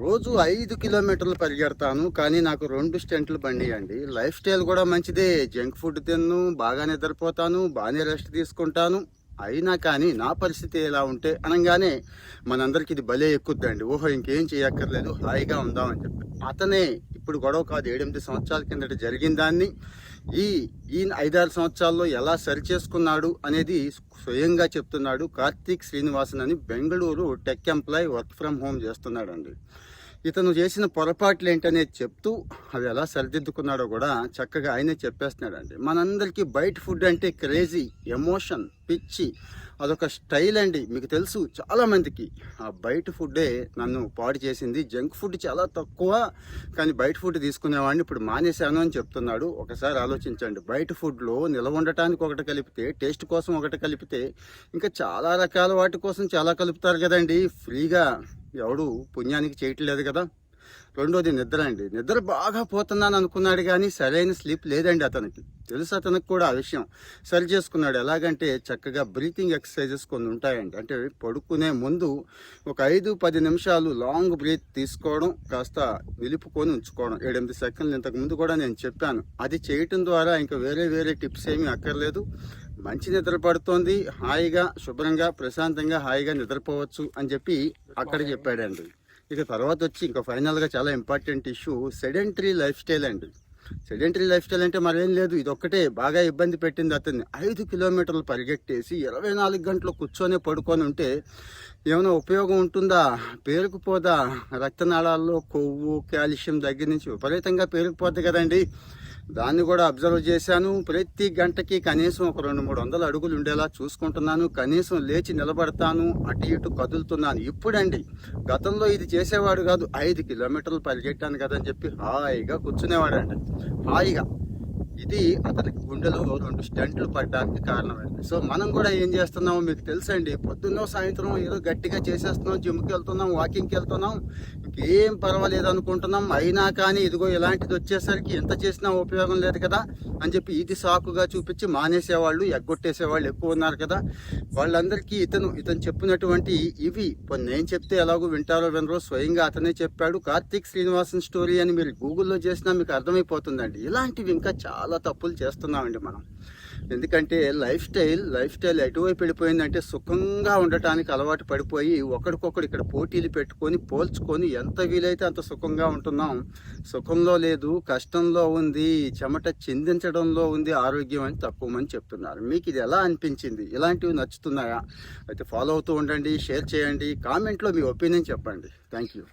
రోజు ఐదు కిలోమీటర్లు పరిగెడతాను కానీ నాకు రెండు స్టెంట్లు బండి అండి లైఫ్ స్టైల్ కూడా మంచిదే. జంక్ ఫుడ్ తిన్ను బాగా నిద్రపోతాను బాగానే రెస్ట్ తీసుకుంటాను. అయినా కానీ నా పరిస్థితి ఎలా ఉంటే అనగానే మనందరికి ఇది భలే ఎక్కుద్దండి. ఓహో ఇంకేం చేయక్కర్లేదు. హాయిగా ఉందామని చెప్పి. అతనే ఇప్పుడు గొడవ కాదు. ఏడెనిమిది సంవత్సరాల కిందట జరిగిన దాన్ని ఈ ఈ ఐదారు సంవత్సరాల్లో ఎలా సరి చేసుకున్నాడు అనేది స్వయంగా చెప్తున్నాడు కార్తీక్ శ్రీనివాసన్ అని Bengaluru tech employee work from home చేస్తున్నాడండి. ఇతను చేసిన పొరపాట్లు ఏంటనేది చెప్తూ అవి ఎలా సరిదిద్దుకున్నాడో కూడా చక్కగా ఆయనే చెప్పేస్తున్నాడండి. మనందరికీ బయట ఫుడ్ అంటే క్రేజీ ఎమోషన్ పిచ్చి అదొక స్టైల్ అండి. మీకు తెలుసు చాలామందికి ఆ బయట ఫుడ్డే నన్ను పాడు చేసింది. జంక్ ఫుడ్ చాలా తక్కువ కానీ బయట ఫుడ్ తీసుకునేవాడిని ఇప్పుడు మానేశాను అని చెప్తున్నాడు. ఒకసారి ఆలోచించండి. బయట ఫుడ్లో నిల్వ ఉండటానికి ఒకటి కలిపితే టేస్ట్ కోసం ఒకటి కలిపితే ఇంకా చాలా రకాల వాటి కోసం చాలా కలుపుతారు కదండి. ఫ్రీగా ఎవడు పుణ్యానికి చేయట్లేదు కదా. రెండోది నిద్ర అండి. నిద్ర బాగా పోతున్నాను అనుకున్నాడు కానీ సరైన స్లీప్ లేదండి అతనికి. తెలుసు అతనికి కూడా ఆ విషయం. సరి చేసుకున్నాడు. ఎలాగంటే చక్కగా బ్రీతింగ్ ఎక్సర్సైజెస్ కొన్ని ఉంటాయండి. అంటే పడుకునే ముందు ఒక ఐదు పది నిమిషాలు లాంగ్ బ్రీత్ తీసుకోవడం కాస్త నిలుపుకొని ఉంచుకోవడం. ఏడెనిమిది సెకండ్లు ఇంతకు ముందు కూడా నేను చెప్పాను. అది చేయటం ద్వారా ఇంకా వేరే వేరే టిప్స్ ఏమీ అక్కర్లేదు. మంచి నిద్ర పడుతోంది హాయిగా శుభ్రంగా ప్రశాంతంగా హాయిగా నిద్రపోవచ్చు అని చెప్పి అక్కడ చెప్పాడండి. ఇక తర్వాత వచ్చి ఇంకా ఫైనల్గా చాలా important issue sedentary life style అండి. సెడెంటరీ లైఫ్ స్టైల్ అంటే మరేం లేదు ఇదొక్కటే బాగా ఇబ్బంది పెట్టింది అతన్ని. ఐదు కిలోమీటర్లు పరిగెట్టేసి ఇరవై నాలుగు గంటలు కూర్చొని పడుకొని ఉంటే ఏమైనా ఉపయోగం ఉంటుందా? పేరుకుపోదా? రక్తనాళాల్లో కొవ్వు కాల్షియం దగ్గర నుంచి విపరీతంగా పేరుకుపోద్ది కదండి. దాన్ని కూడా అబ్జర్వ్ చేశాను. ప్రతి గంటకి కనీసం ఒక రెండు మూడు వందల అడుగులు ఉండేలా చూసుకుంటున్నాను. కనీసం లేచి నిలబడతాను. అటు ఇటు కదులుతున్నాను. ఇప్పుడండి గతంలో ఇది చేసేవాడు కాదు ఐదు కిలోమీటర్లు పరిగెట్టాను కదని చెప్పి హాయిగా కూర్చునేవాడండి. హాయిగా. ఇది అతనికి గుండెలో రెండు స్టెంట్లు పడడానికి కారణమైంది. సో మనం కూడా ఏం చేస్తున్నామో మీకు తెలుసండి. పొద్దున్న సాయంత్రం ఏదో గట్టిగా చేసేస్తున్నాం జిమ్కి వెళ్తున్నాం వాకింగ్కి వెళ్తున్నాం ఇంకేం పర్వాలేదు అనుకుంటున్నాం. అయినా కానీ ఇదిగో ఇలాంటిది వచ్చేసరికి ఎంత చేసినా ఉపయోగం లేదు కదా అని చెప్పి ఇది సాకుగా చూపించి మానేసేవాళ్ళు ఎగ్గొట్టేసేవాళ్ళు ఎక్కువ ఉన్నారు కదా. వాళ్ళందరికీ ఇతను ఇతను చెప్పినటువంటి ఇవి నేను చెప్తే ఎలాగో వింటారో వినరో స్వయంగా అతనే చెప్పాడు. కార్తీక్ శ్రీనివాసన్ స్టోరీ అని మీరు గూగుల్లో చేసినా మీకు అర్థమైపోతుందండి. ఇలాంటివి ఇంకా చాలా చాలా తప్పులు చేస్తున్నామండి మనం. ఎందుకంటే లైఫ్ స్టైల్ లైఫ్ స్టైల్ ఎటువైపు వెళ్ళిపోయిందంటే సుఖంగా ఉండటానికి అలవాటు పడిపోయి ఒకరికొకరు ఇక్కడ పోటీలు పెట్టుకొని పోల్చుకొని ఎంత వీలైతే అంత సుఖంగా ఉంటున్నాం. సుఖంలో లేదు కష్టంలో ఉంది చెమట చిందించడంలో ఉంది ఆరోగ్యం అని తక్కువ మంది చెప్తున్నారు. మీకు ఇది ఎలా అనిపించింది? ఇలాంటివి నచ్చుతున్నాయా? అయితే ఫాలో అవుతూ ఉండండి షేర్ చేయండి కామెంట్లో మీ ఒపీనియన్ చెప్పండి. Thank you